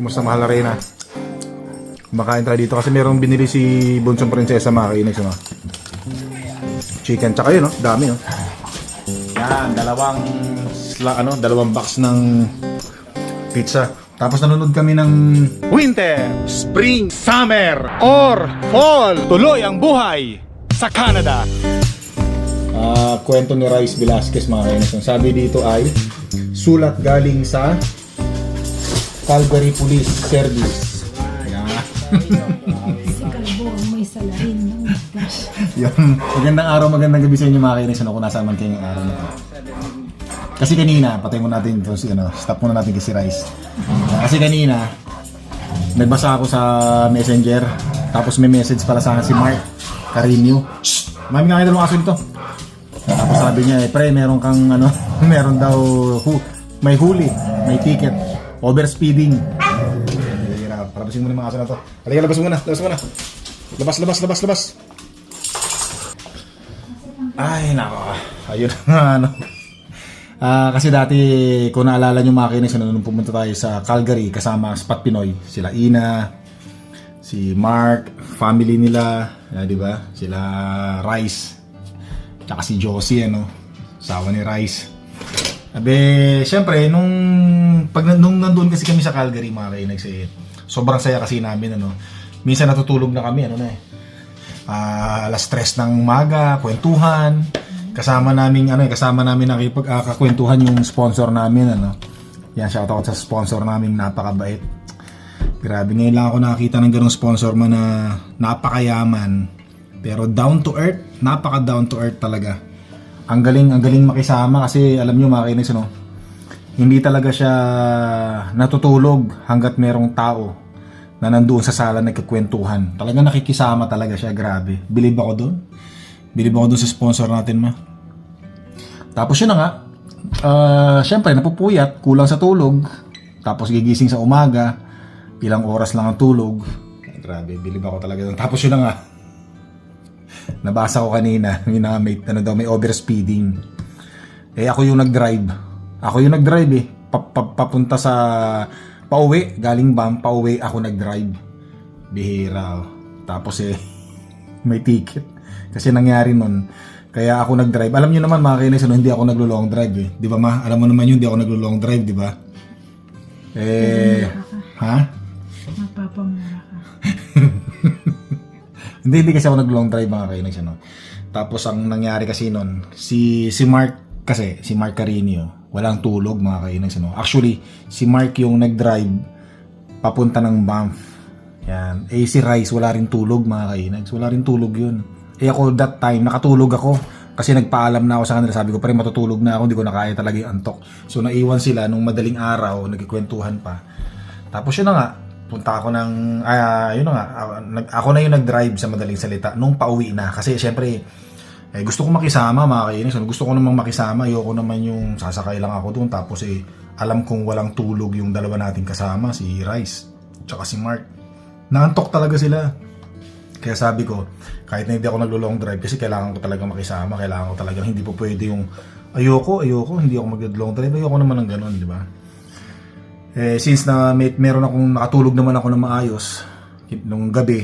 Kumusta mahal na Reyna? Kumakain tayo dito kasi merong binili si Bunsong Prinsesa mga kainis. Ano? Chicken tsaka yun, no? dami. No? Yan, dalawang sla, ano, dalawang box ng pizza. Tapos nanonood kami ng Winter, Spring, Summer, or Fall. Tuloy ang buhay sa Canada. ah, kwento ni Rice Velasquez mga kainis. Sabi dito ay sulat galing sa Calgary Police Service. Si Kalbo ang may salarin ng gosh. Yung magandang araw, magandang gabi sa inyo mga kainis. Ano kung nasaan man kayo ngayong araw na to. Kasi kanina, patay mo natin ito, si, ano, stop muna natin kasi Rice. Kasi kanina, nagbasa ako sa messenger, tapos may message pala sa akin si Mark Carino. Shh! Mami nga kayo dalawang aso dito. Tapos sabi niya, eh, pre, meron kang, ano, meron daw, hu, may huli, may ticket, overspeeding. Hirap, palabasin mo na mga aso na to. Halika, labas muna, labas muna. Labas, labas, labas, labas. Ay, nako. Ayun nga, ano. Ah, kasi dati, kung naalala nyo mga kinis, ano, nung pumunta tayo sa Calgary, kasama Spot Pinoy, sila Ina, si Mark, family nila, ah, di ba? Sila Rice, tsaka si Josie, ano, sawa ni Rice. Abe, syempre, nung, pag nung nandun kasi kami sa Calgary, mga kinis, eh, sobrang saya kasi namin, ano, minsan natutulog na kami, ano na eh, Ah, alas 3 ng umaga, kwentuhan. Kasama namin ano, eh, kasama namin nakipag kakwentuhan yung sponsor namin ano. Yan shoutout sa sponsor namin, napakabait. Grabe ngayon lang ako nakakita ng ganong sponsor man na napakayaman. Pero down to earth, napaka down to earth talaga. Ang galing, ang galing makisama kasi alam niyo mga kainis ano, hindi talaga siya natutulog hanggat merong tao na nandoon sa sala nagkakwentuhan. Talaga nakikisama talaga siya, grabe. Believe ako doon. Believe ako doon sa sponsor natin, ma. Tapos yun na nga, ah, syempre napupuyat, kulang sa tulog, tapos gigising sa umaga, ilang oras lang ang tulog. Grabe, believe ako talaga doon. Tapos yun na nga, nabasa ko kanina, may, ano daw, may overspeeding. Eh ako yung nag-drive. Ako yung nag-drive eh. Pa- pa- papunta sa pauwi, galing BAM, pauwi ako nag-drive. Bihira. oh. Tapos eh, may ticket. Kasi nangyari nun. Kaya ako nag-drive. Alam niyo naman mga kainis, ano, hindi ako naglo-long drive eh. Di ba ma? Alam mo naman yun, hindi ako naglo-long drive, di ba? Eh, ha? Mapapamura. Hindi, hindi kasi ako nag-long drive mga kainis, ano. Tapos ang nangyari kasi nun, si, si Mark kasi, si Mark Carino, walang tulog mga kainis, ano. Actually, si Mark yung nag-drive papunta ng Banff. Yan. Eh si Rice, wala rin tulog mga kainags. Wala rin tulog yun. Eh ako that time, nakatulog ako. Kasi nagpaalam na ako sa kanila. Sabi ko, pare matutulog na ako. Hindi ko na kaya talaga yung antok. So naiwan sila nung madaling araw, nagkikwentuhan pa. Tapos yun na nga, punta ako ng, ah, yun na nga, ako, nag- ako na yung nag-drive sa madaling salita nung pauwi na. Kasi syempre, eh, gusto ko makisama mga kainis. Ano, Gusto ko namang makisama. Ayoko naman yung sasakay lang ako doon. Tapos eh, alam kong walang tulog yung dalawa nating kasama, si Rice, tsaka si Mark. Naantok talaga sila. Kaya sabi ko, kahit na hindi ako naglo-long drive, kasi kailangan ko talaga makisama, kailangan ko talaga, hindi po pwede yung, ayoko, ayoko, hindi ako mag-long drive, ayoko naman ng ganun, di ba? Eh, since na may, meron akong nakatulog naman ako ng maayos, nung gabi,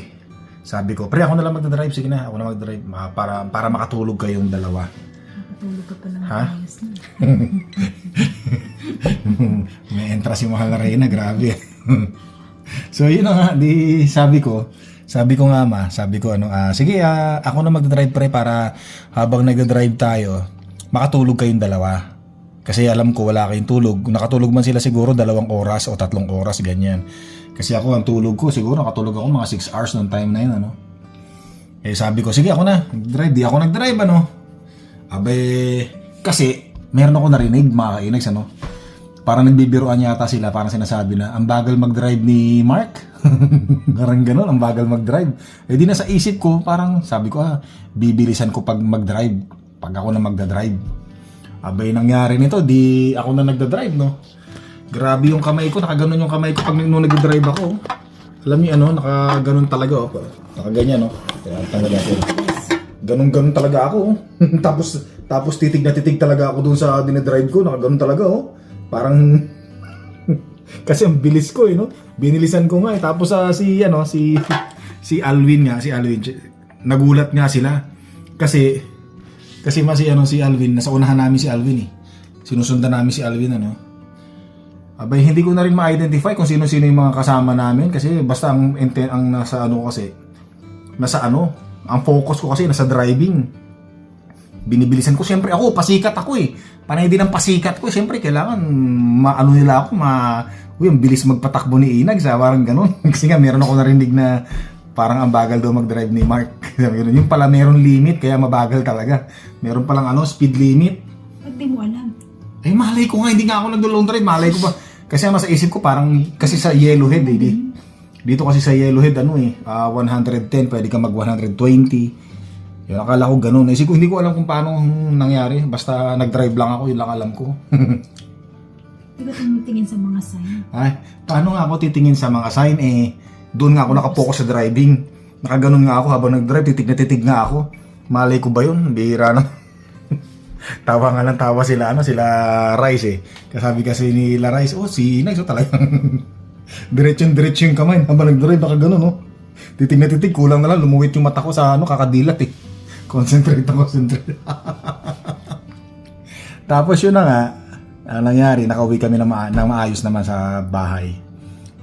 sabi ko, pre, ako na lang mag-drive, sige na, ako na mag-drive, ma- para, para makatulog kayong dalawa. Makatulog ka pa ng Ha? ayos na. May entra si Mahal na Reyna, grabe. so yun na nga, di sabi ko, sabi ko nga ma, sabi ko ano, ah, sige ah, ako na magdadrive pre para habang nagdadrive tayo, makatulog kayong dalawa. Kasi alam ko wala kayong tulog. Nakatulog man sila siguro dalawang oras o tatlong oras, ganyan. Kasi ako, ang tulog ko, siguro nakatulog ako mga 6 hours noong time na yun, ano. Eh sabi ko, sige ako na, drive. Di ako nag-drive, ano. Abe, kasi, meron ako narinig, mga kainags, ano. Parang nagbibiruan yata sila, parang sinasabi na, ang bagal mag-drive ni Mark. parang ganun, ang bagal mag-drive. Eh di na sa isip ko, parang sabi ko, ah, bibilisan ko pag mag-drive. Pag ako na magda-drive. Abay, nangyari nito, di ako na nagda-drive, no. Grabe yung kamay ko, nakaganon yung kamay ko pag nung nagda-drive ako. Alam niyo ano, nakaganon talaga, oh. Nakaganyan, no. Kaya tanggal natin. Ganon-ganon talaga ako. oh. tapos tapos titig na titig talaga ako dun sa dinedrive ko. Nakaganon talaga oh. Parang Kasi ang bilis ko eh, no? Binilisan ko nga eh. Tapos sa si, ano, si, si Alwin nga, si Alwin, nagulat nga sila. Kasi, kasi mas si, ano, si Alwin, nasa unahan namin si Alwin eh. Sinusundan namin si Alwin, ano. Abay, hindi ko na rin ma-identify kung sino-sino yung mga kasama namin kasi basta ang, inten- ang nasa ano kasi, nasa ano, ang focus ko kasi nasa driving binibilisan ko. Siyempre ako, pasikat ako eh. Panay din ang pasikat ko. Siyempre, kailangan maano nila ako, ma... Uy, ang bilis magpatakbo ni Inag. Sa parang ganun. Kasi nga, meron ako narinig na parang ang bagal daw mag-drive ni Mark. Yung pala meron limit, kaya mabagal talaga. Meron palang ano, speed limit. Pag di mo alam. Eh, malay ko nga, hindi nga ako nag-long drive. Malay ko pa. Kasi ang nasa isip ko, parang, kasi sa Yellowhead, eh, di. Dito kasi sa Yellowhead, ano eh, ah, 110, pwede ka mag 120. Yun, akala ko ganun. Isip ko, hindi ko alam kung paano nangyari. Basta nag-drive lang ako, yun lang alam ko. Di ba tumitingin sa mga sign? Ay, paano nga ako titingin sa mga sign eh, doon nga ako nakapokus sa driving. Nakaganon nga ako habang nag-drive, titig na titig nga ako. Malay ko ba yun? Bihira na. tawa nga lang tawa sila, ano, sila Rice eh. Kasabi kasi nila Rice, oh, si Inay, so talagang diretsyon diretsyon yung kamay. Habang nag-drive, nakaganon, no? Titig na titig, kulang na lang, lumuwit yung mata ko sa ano, kakadilat eh. Concentrate na concentrate. Tapos yun na nga, ang nangyari, nakauwi kami na, ma- na maayos naman sa bahay.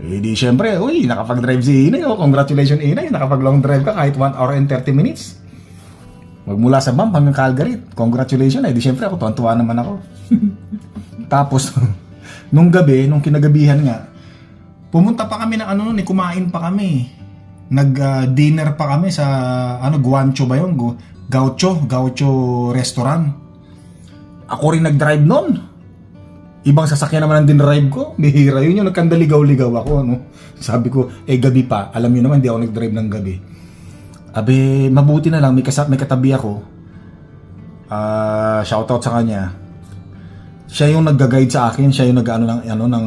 Eh di syempre, uy, nakapag-drive si Inay. Oh, congratulations Inay, nakapag-long drive ka kahit 1 hour and 30 minutes. Magmula sa Bam hanggang Calgary. Congratulations. Eh di syempre ako, tuwan-tuwa naman ako. Tapos, nung gabi, nung kinagabihan nga, pumunta pa kami ng ano nun, eh, kumain pa kami. Nag-dinner pa kami sa, ano, Guancho ba yun? Gaucho, Gaucho Restaurant. Ako rin nag-drive nun. Ibang sasakyan naman ang dinrive ko. Bihira yun yung nagkandaligaw-ligaw ako. Ano? Sabi ko, eh gabi pa. Alam niyo naman, di ako nag-drive ng gabi. Abe, mabuti na lang. May, kasap, may katabi ako. Ah, shoutout sa kanya. Siya yung nagga-guide sa akin. Siya yung nag-ano ng, ano, ng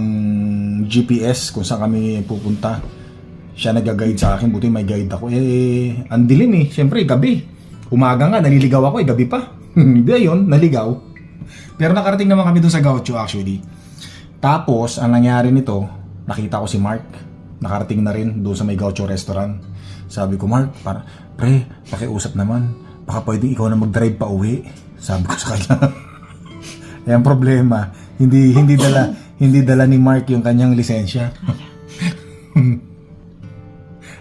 GPS kung saan kami pupunta. Siya nagga-guide sa akin. Buti may guide ako. Eh, ang dilim eh. Siyempre, gabi. Umaga nga, naliligaw ako eh. Gabi pa. Hindi ayun, naligaw. Pero nakarating naman kami dun sa Gaucho actually. Tapos, ang nangyari nito, nakita ko si Mark. Nakarating na rin doon sa may Gaucho restaurant. Sabi ko, Mark, para, pre, pakiusap naman. Baka pwede ikaw na mag-drive pa uwi. Sabi ko sa kanya. Eh, ang problema, hindi hindi dala hindi dala ni Mark yung kanyang lisensya.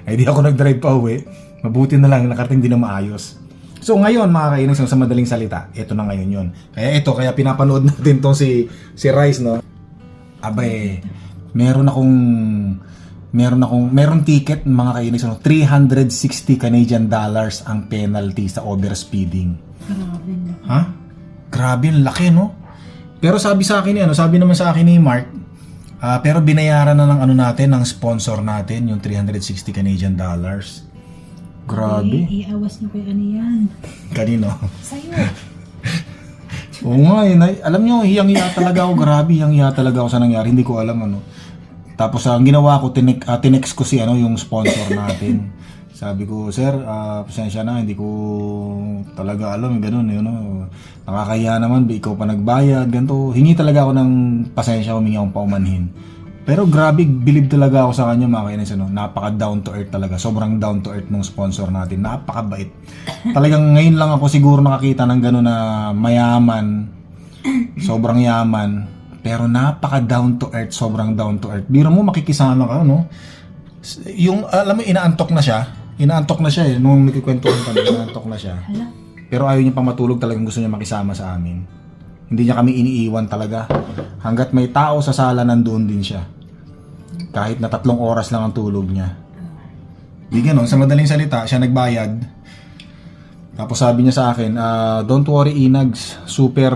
eh di ako nag-drive pa uwi. Mabuti na lang nakarating din na maayos. So ngayon mga kainis, sa madaling salita, ito na ngayon yun. Kaya ito, kaya pinapanood natin tong si, si Rice, no? Abay, meron akong, meron akong, meron ticket mga kainis, no? 360 Canadian dollars ang penalty sa overspeeding. Grabe na. Ha? Grabe, ang laki, no? Pero sabi sa akin, ano, sabi naman sa akin ni Mark, ah, pero binayaran na ng ano natin, ng sponsor natin, yung 360 Canadian dollars. Grabe. I- iawas niyo kay ano yan. Kanino? Sa'yo. Oo nga, eh, na- alam nyo, hiyang-hiya talaga ako. Grabe, hiyang-hiya talaga ako sa nangyari. Hindi ko alam ano. Tapos ang ginawa ko, tinek, ah, tinext ko si ano, yung sponsor natin. Sabi ko, sir, ah, pasensya na, hindi ko talaga alam, ganun, yun, know, nakakahiya naman, ba, ikaw pa nagbayad, ganito. Hingi talaga ako ng pasensya, humingi akong paumanhin. Pero grabe, believe talaga ako sa kanya, mga kainis, ano, napaka down to earth talaga. Sobrang down to earth ng sponsor natin. Napakabait. Talagang ngayon lang ako siguro nakakita ng gano'n na mayaman, sobrang yaman, pero napaka down to earth, sobrang down to earth. Biro mo makikisama ka, no? Yung, alam mo, inaantok na siya. Inaantok na siya eh. Nung nagkikwento kami, inaantok na siya. Pero ayaw niya pa matulog talagang gusto niya makisama sa amin. Hindi niya kami iniiwan talaga. Hanggat may tao sa sala, nandoon din siya. Kahit na tatlong oras lang ang tulog niya. Di ganon, sa madaling salita, siya nagbayad. Tapos sabi niya sa akin, ah, don't worry Inags, super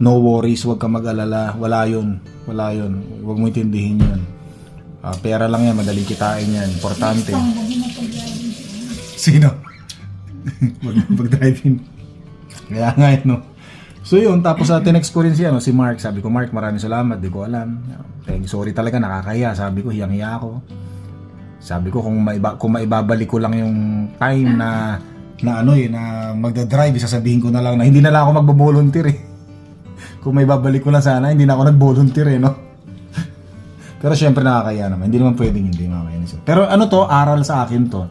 no worries, huwag ka mag-alala. Wala yun, wala yun. Huwag mo intindihin yun. Ah, pera lang yan, madaling kitain yan. Importante. Sino? Pag-driving. Kaya nga yun, no? So yun, tapos sa tinext ko rin si, ano, si Mark. Sabi ko, Mark, maraming salamat. Di ko alam. Thank you. Sorry talaga, nakakahiya. Sabi ko, hiyang-hiya ako. Sabi ko, kung, maiba, kung maibabalik ko lang yung time na na ano eh, na magdadrive, sasabihin ko na lang na hindi na lang ako magbo-volunteer eh. Kung may babalik ko lang sana, hindi na ako nag-volunteer eh, no? Pero syempre nakakaya naman. Hindi naman pwedeng hindi mga kainis. Pero ano to, aral sa akin to.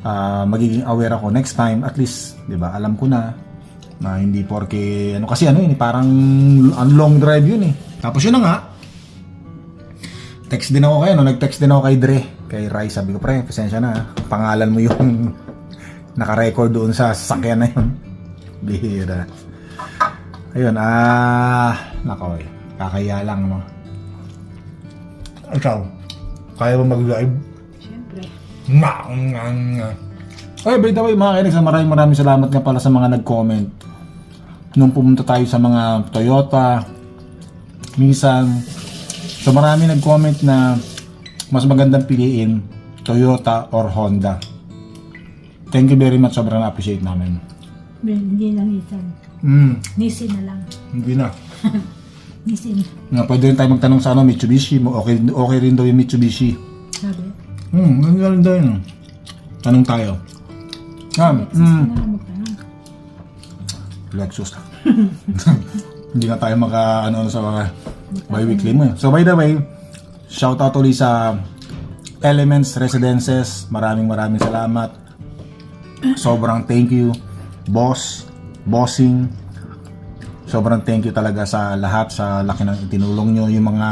Ah, magiging aware ako next time at least, 'di ba? Alam ko na na hindi porke ano kasi ano yun, eh, parang ang long drive yun eh. Tapos yun na nga. Text din ako kay ano, nag-text din ako kay Dre, kay Rai, sabi ko pre, pasensya na. Pangalan mo yung naka-record doon sa sasakyan na yun. Bihira. Ayun, ah, nako eh. Kakaya lang, no? Ikaw, kaya mo mag-live? Siyempre. Nga, nga, nga. Ay, by the way, mga kainis, maraming maraming salamat nga pala sa mga nag-comment. Nung pumunta tayo sa mga Toyota, minsan, so marami nag-comment na mas magandang piliin Toyota or Honda. Thank you very much, sobrang appreciate namin. Hindi lang isan. Hmm, Nisin na lang. hindi na. Nisin. Nga, pwede rin tayo magtanong sa ano, Mitsubishi. Okay, okay rin daw yung Mitsubishi. Sabi. Hmm, ang galing daw yun. Tanong tayo. Ah, Lexus Lexus. Hindi na tayo maka ano, ano sa bi-weekly mo. So by the way, shout out ulit sa Elements Residences. Maraming maraming salamat. Sobrang thank you, boss, bossing. Sobrang thank you talaga sa lahat sa laki ng itinulong nyo, yung mga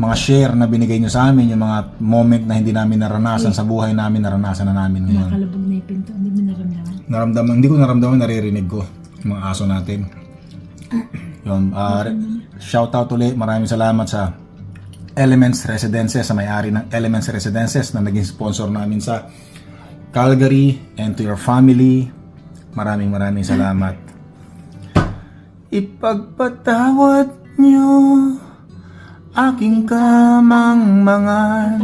mga share na binigay nyo sa amin, yung mga moment na hindi namin naranasan sa buhay namin, naranasan na namin ngayon Nakalabog na yung pinto. Hindi mo naramdaman. Naramdaman, hindi ko naramdaman, naririnig ko yung mga aso natin. Yun, ah, re- shout out ulit, maraming salamat sa Elements Residences, sa may-ari ng Elements Residences na naging sponsor namin sa Calgary and to your family. Maraming maraming salamat. Ipagpatawad nyo aking kamangmangan.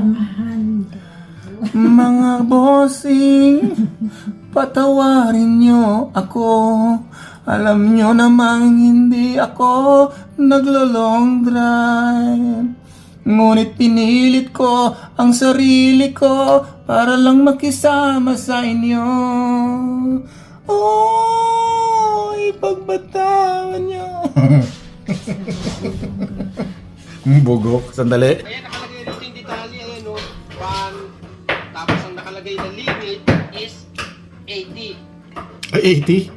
Mga bossing, patawarin nyo ako. Alam nyo namang hindi ako naglo-long drive. Ngunit pinilit ko ang sarili ko para lang makisama sa inyo. Oh, ipagbatawan nyo. Bugok. Sandali. Ayan, 80. Ay, 80?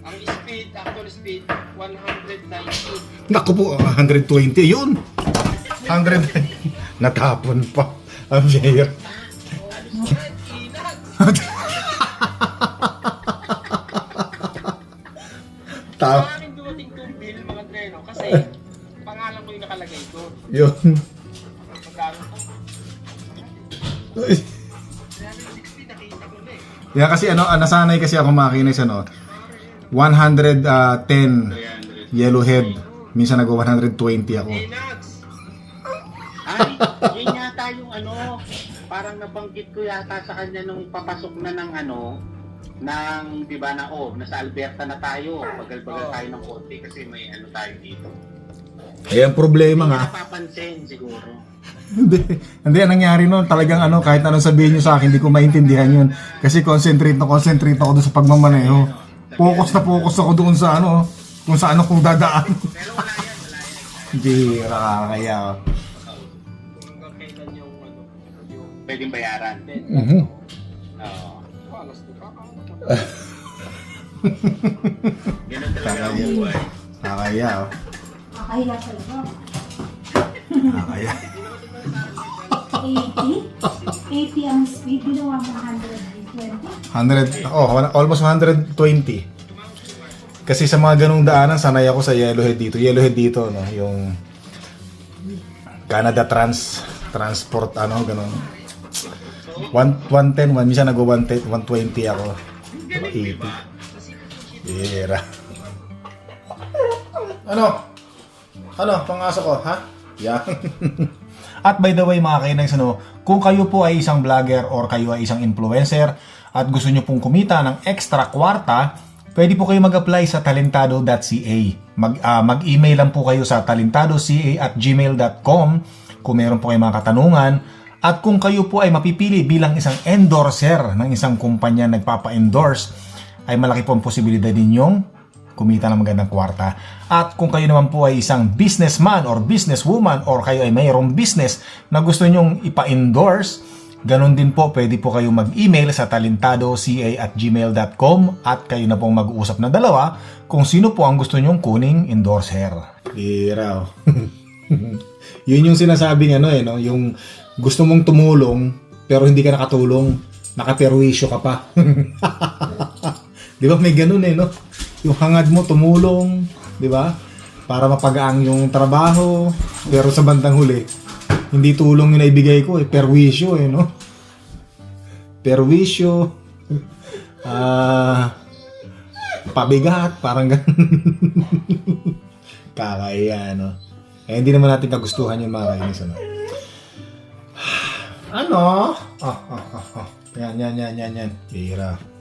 Ang speed, actual speed, 190. Naku po, ah, 120. Yun! 100. Natapon pa. Ang mayor. Ta Maraming dumating tong bill, mga treno, kasi pangalan ko yung nakalagay doon. yun. Yan kasi ano, ah, nasanay kasi ako makinig ano. 110 yellowhead. Minsan nag 120 ako. Ay, yun yata yung ano, parang nabanggit ko yata sa kanya nung papasok na ng ano, ng, di ba na, oh, nasa Alberta na tayo. Bagal-bagal tayo ng konti kasi may ano tayo dito. Ayan problema nga. Hindi napapansin siguro. Hindi, hindi ang nangyari noon, talagang ano, kahit anong sabihin nyo sa akin, hindi ko maintindihan yun. Kasi concentrate na concentrate ako doon sa pagmamaneho. Focus na focus ako doon sa ano, kung saan ako dadaan. Pero wala yan, wala yan. Hindi, nakakaya. Pwedeng bayaran. Mhm. Oo. Ganun talaga ang buhay. Nakakaya. Kakahiya talaga. Nakakaya. 80? 80 ang speed. Ginawa mo 120. 100, oh, almost 120. Kasi sa mga ganung daanan, sanay ako sa Yellowhead dito. Yellowhead dito, no, yung Canada Trans Transport, ano, ganun. 1, 110, one, minsan nag 120 ako. 80. Bira. Ano? Ano, pangaso ko, ha? Yan. At by the way mga kainags, ano, kung kayo po ay isang vlogger or kayo ay isang influencer at gusto nyo pong kumita ng extra kwarta, pwede po kayo mag-apply sa talentado.ca. Mag, ah, mag-email lang po kayo sa talentado.ca at gmail.com kung meron po kayong mga katanungan. At kung kayo po ay mapipili bilang isang endorser ng isang kumpanya nagpapa-endorse, ay malaki po ang posibilidad ninyong kumita ng magandang kwarta. At kung kayo naman po ay isang businessman or businesswoman or kayo ay mayroong business na gusto nyong ipa-endorse, ganun din po, pwede po kayo mag-email sa talentadoca at gmail.com at kayo na pong mag-uusap na dalawa kung sino po ang gusto nyong kuning endorser. Iraw. Yun yung sinasabing ano eh, no? yung gusto mong tumulong pero hindi ka nakatulong, nakaperwisyo ka pa. di ba may ganun eh, no? Yung hangad mo tumulong, di ba? Para mapagaang yung trabaho, pero sa bandang huli, hindi tulong yung naibigay ko eh, perwisyo eh, no? Perwisyo, ah, pabigat, parang ganun. Kakaiya, no? Eh, hindi naman natin kagustuhan yung mga kainis, ano? Ano? Ah, ah, ah, ah. Yan, yan, yan, yan, yan. Bira.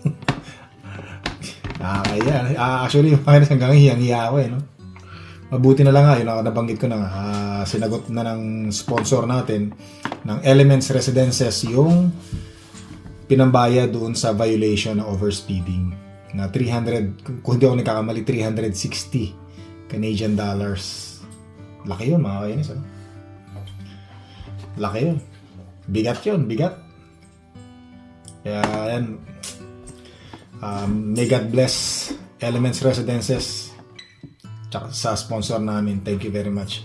Kakaiya. Ah, actually, kainis hanggang hiyang-hiya ako, eh, no? Mabuti na lang nga, yun ang nabanggit ko na nga, ah, sinagot na ng sponsor natin ng Elements Residences yung pinambaya doon sa violation ng overspeeding na 300, kung hindi ako nagkakamali, 360 Canadian dollars. Laki yun, mga kainis. Ano? Laki yun. Bigat yun, bigat. Kaya yan, um, may God bless Elements Residences tsaka sa sponsor namin. Thank you very much.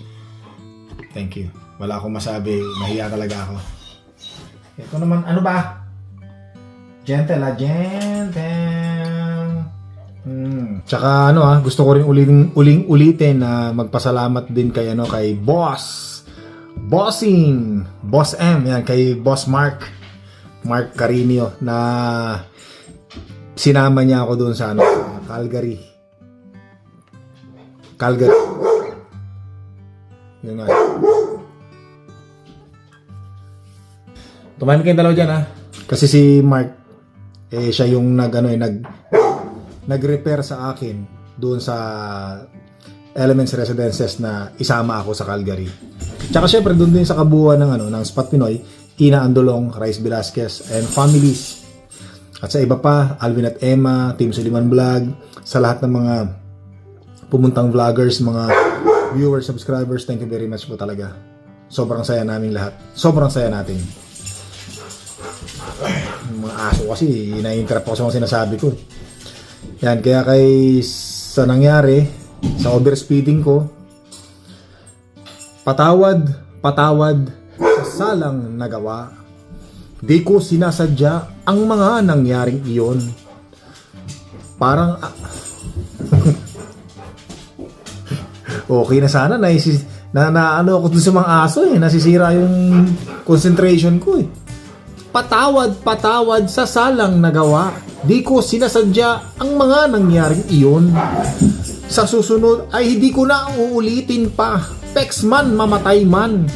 Thank you. Wala akong masabi. Nahiya talaga ako. Ito naman, ano ba? Gentle ah, gentle. Hmm. Tsaka ano ah, gusto ko rin uling, uling ulitin na magpasalamat din kay ano kay Boss. Bossing. Boss M, yan kay Boss Mark. Mark Carinio na sinama niya ako doon sa ano, Calgary. Calgary. Yun nga. Tumahimik kayong dalawa dyan ha. Kasi si Mark, eh siya yung nag, ano, eh, nag, nag-repair sa akin doon sa Elements Residences na isama ako sa Calgary. Tsaka syempre doon din sa kabuuan ng ano ng Spot Pinoy, Ina Andolong, Rice Velasquez and families. At sa iba pa, Alvin at Emma, Team Suliman Vlog, sa lahat ng mga pumuntang vloggers, mga viewers, subscribers, thank you very much po talaga. Sobrang saya namin lahat. Sobrang saya natin. Yung mga aso kasi, ina-interrupt ako sa mga sinasabi ko. Yan, kaya kay sa nangyari, sa overspeeding ko, patawad, patawad sa salang nagawa. Di ko sinasadya ang mga nangyaring iyon. Parang, ah, okay na sana, naisis, na, na ano ako dun sa mga aso eh, nasisira yung concentration ko eh. Patawad, patawad sa salang nagawa. Di ko sinasadya ang mga nangyaring iyon. Sa susunod ay hindi ko na uulitin pa. Pex man, mamatay man.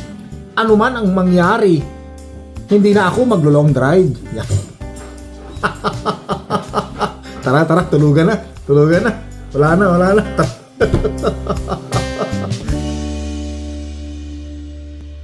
Ano man ang mangyari. Hindi na ako maglo-long drive. Yan. tara, tara, tulugan na. Tulugan na. Wala na, wala na.